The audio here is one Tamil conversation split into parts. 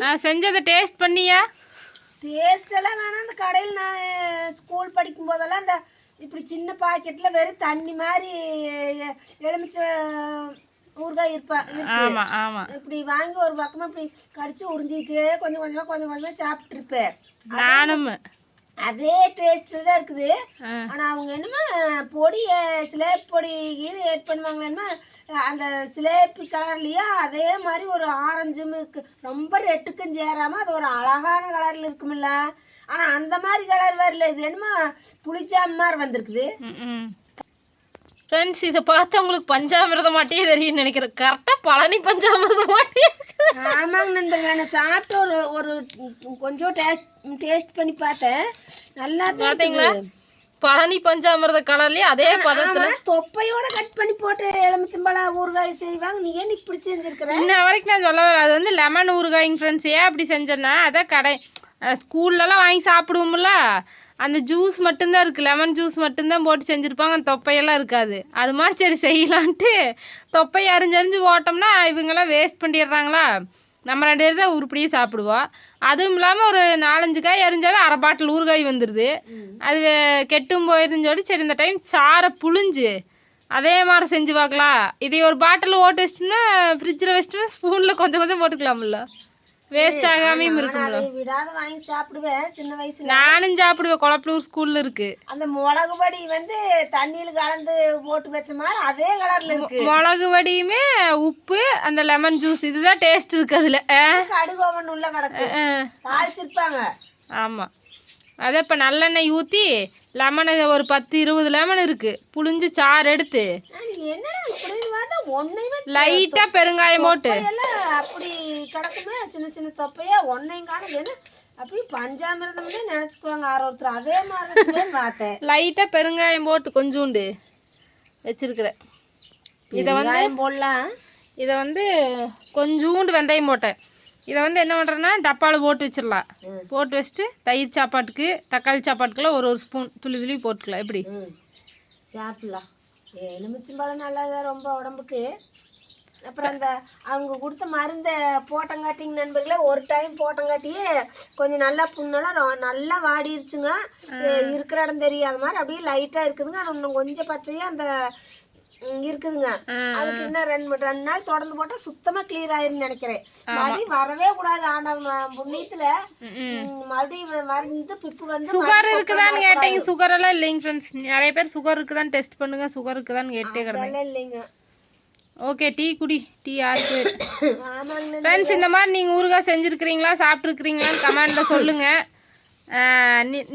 நான் செஞ்சதை டேஸ்ட் பண்ணியா? டேஸ்ட் எல்லாம் வேணாம். அந்த கடையில் நான் ஸ்கூல் படிக்கும் போதெல்லாம் இந்த இப்படி சின்ன பாக்கெட்டில் வெறும் தண்ணி மாதிரி எலுமிச்சை ஊறுகாய் இருப்பா ஆமா ஆமா. இப்படி வாங்கி ஒரு பக்கமாக இப்படி கடிச்சு உறிஞ்சிட்டு கொஞ்சம் கொஞ்சமாக கொஞ்சம் கொஞ்சமாக சாப்பிட்டு இருப்பேன் நானும். அதே டேஸ்ட்டில் தான் இருக்குது. ஆனால் அவங்க என்னமோ பொடி சிலேபி பொடி இது ஏட் பண்ணுவாங்க என்னமோ அந்த சிலேபி கலர்லேயே அதே மாதிரி ஒரு ஆரஞ்சும் ரொம்ப ரெட்டுக்கும் சேராமல் அது ஒரு அழகான கலரில் இருக்குமில்ல. ஆனால் அந்த மாதிரி கலர் வரல இது என்னமோ புளிச்சாம மாதிரி வந்திருக்குது. ஃப்ரெண்ட்ஸ் இதை பார்த்தா உங்களுக்கு பஞ்சாமிரதம் மாட்டே தெரியும்னு நினைக்கிறேன். கரெக்டாக பழனி பஞ்சாமிரதம் மாட்டே. ஆமாங்க நண்பர்களே நான் சாப்பிட்டு ஒரு ஒரு கொஞ்சம் டேஸ்ட் டேஸ்ட் பண்ணி பார்த்தேன். நல்லா இருக்குது. பழனி பஞ்சாமிரத கலர்லயே அதே பதத்துல தொப்பையோட கட் பண்ணி போட்டு எலுமிச்சம்பழம் ஊறுகாய் செய்வாங்க. நீ ஏன் இப்படி செஞ்சிருக்கிற? இன்ன வரைக்கும் நான் சொல்ல. அது வந்து லெமன் ஊறுகாய்ங்க ஃப்ரெண்ட்ஸ் ஏன் அப்படி செஞ்சேன்னா அதான் கடை ஸ்கூல்லலாம் வாங்கி சாப்பிடுவோம்ல. அந்த ஜூஸ் மட்டும்தான் இருக்குது லெமன் ஜூஸ் மட்டும்தான் போட்டு செஞ்சுருப்பாங்க. அந்த தொப்பையெல்லாம் இருக்காது. அது மாதிரி சரி செய்யலான்ட்டு தொப்பையை அரிஞ்சு அரிஞ்சு போட்டோம்னா இவங்கெல்லாம் வேஸ்ட் பண்ணிடுறாங்களா? நம்ம ரெண்டு பேர் தான் உருப்படியே சாப்பிடுவோம். அதுவும் இல்லாமல் ஒரு நாலஞ்சு காய் அரிஞ்சாவே அரை பாட்டில் ஊறுகாய் வந்துடுது அது கெட்டும் போயிருதுன்னு சொல்லி சரி இந்த டைம் சாரை புழிஞ்சு அதே மாதிரி செஞ்சு பார்க்கலாம். இதை ஒரு பாட்டில் ஓட்டு வச்சிட்டோம்னா ஃப்ரிட்ஜில் வச்சிட்டோம்னா ஸ்பூனில் கொஞ்சம் கொஞ்சம் போட்டுக்கலாம்ல. வேஸ்ட் ஆகாமையும் இருக்கும்ல. விடாத வாங்கி சாப்பிடுவேன் சின்ன வயசுல. நானும் சாப்பிடுவேன் குளப்பலூர் ஸ்கூல்ல இருக்கு. அந்த மிளகு பொடி வந்து தண்ணியில் கலந்து போட்டு வச்ச மாதிரி அதே கலர்ல இருக்கு. மிளகு வடியுமே உப்பு அந்த லெமன் ஜூஸ் இதுதான் டேஸ்ட் இருக்கு அதுல. கடுகு ஒவ்வொன்று உள்ள கிடக்கு. தாளிச்சிருப்பாங்க. ஆமாம் அதை இப்போ நல்லெண்ணெய் ஊற்றி லெமனை ஒரு பத்து இருபது லெமன் இருக்கு. புளிஞ்சு சாறு எடுத்து. லைட்டாக பெருங்காயம் போட்டு. அப்படி கிடக்குமே சின்ன சின்ன தொப்பையா ஒன்னையும் காணுது என்ன அப்படி பஞ்சாமிரதம்னே நினச்சிக்குவாங்க ஆறு ஒருத்தர். அதே மாதிரி தான் பார்த்தேன். லைட்டாக பெருங்காயம் போட்டு கொஞ்சோண்டு வச்சிருக்கிறேன். இதை வந்து போடலாம். இதை வந்து கொஞ்சூண்டு வெந்தயம் போட்டேன். இதை வந்து என்ன பண்ணுறேன்னா டப்பாவில் போட்டு வச்சிடலாம். போட்டு வச்சுட்டு தயிர் சாப்பாட்டுக்கு தக்காளி சாப்பாட்டுக்குலாம் ஒரு ஒரு ஸ்பூன் துளி துளி போட்டுக்கலாம். எப்படி? சாப்பிடலாம். எலுமிச்சம்பழம் நல்லதான் ரொம்ப உடம்புக்கு. அப்புறம் அந்த அவங்க கொடுத்த மருந்தை போட்டங்காட்டிங்க நண்பர்களே ஒரு டைம் போட்டங்காட்டியே கொஞ்சம் நல்லா புண்ணெல்லாம் நல்லா வாடிருச்சுங்க. இருக்கிற இடம் தெரியாத மாதிரி அப்படியே லைட்டாக இருக்குதுங்க. ஆனால் இன்னும் கொஞ்சம் பச்சையாக அந்த இருக்குதுங்க. அதுக்கு இன்னும் ரெண்டு ரெண்டு நாள் தொடர்ந்து போட்டால் சுத்தமாக கிளியர் ஆயிருன்னு நினைக்கிறேன். மறுபடியும் வரவே கூடாது ஆண்டவன் புண்ணியத்தில். மறுபடியும் வந்து பிப்பு வந்து சுகர் இருக்குதான்னு கேட்டீங்க. சுகர் எல்லாம் இல்லைங்க ஃப்ரெண்ட்ஸ் நிறைய பேர் சுகர் இருக்குதான்னு டெஸ்ட் பண்ணுங்க. சுகர் இருக்குதான்னு கேட்டே அதெல்லாம் இல்லைங்க. ஓகே டீ குடி. டீ யாருக்கு ஃப்ரெண்ட்ஸ் இந்த மாதிரி நீங்கள் ஊறுகாய் செஞ்சுருக்கிறீங்களா சாப்பிட்ருக்கிறீங்களான்னு கமெண்டில் சொல்லுங்கள்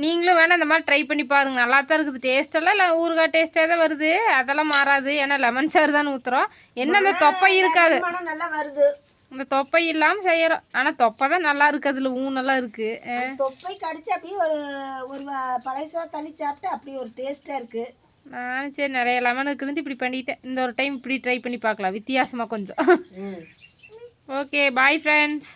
நீங்களும் வேணால் இந்த மாதிரி ட்ரை பண்ணி பாருங்க. நல்லா தான் இருக்குது டேஸ்டெல்லாம் இல்லை ஊறுகாய் டேஸ்ட்டாக தான் வருது. அதெல்லாம் மாறாது. ஏன்னா லெமன் சாறு தான் ஊற்றுறோம் என்ன அந்த தொப்பை இருக்காது. நல்லா வருது. இந்த தொப்பை இல்லாமல் செய்கிறோம் ஆனால் தொப்பை தான் நல்லா இருக்குது அதில் ஊனெல்லாம் இருக்குது தொப்பை கடிச்சு அப்படியே ஒரு ஒரு பழைய சோறு தள்ளி சாப்பிட்டு அப்படியே ஒரு டேஸ்டா இருக்கு. நானும் சரி நிறைய லெமன் இருக்குதுன்ட்டு இப்படி பண்ணிட்டேன். இந்த ஒரு டைம் இப்படி ட்ரை பண்ணி பார்க்கலாம். வித்தியாசமாக கொஞ்சம். Okay bye friends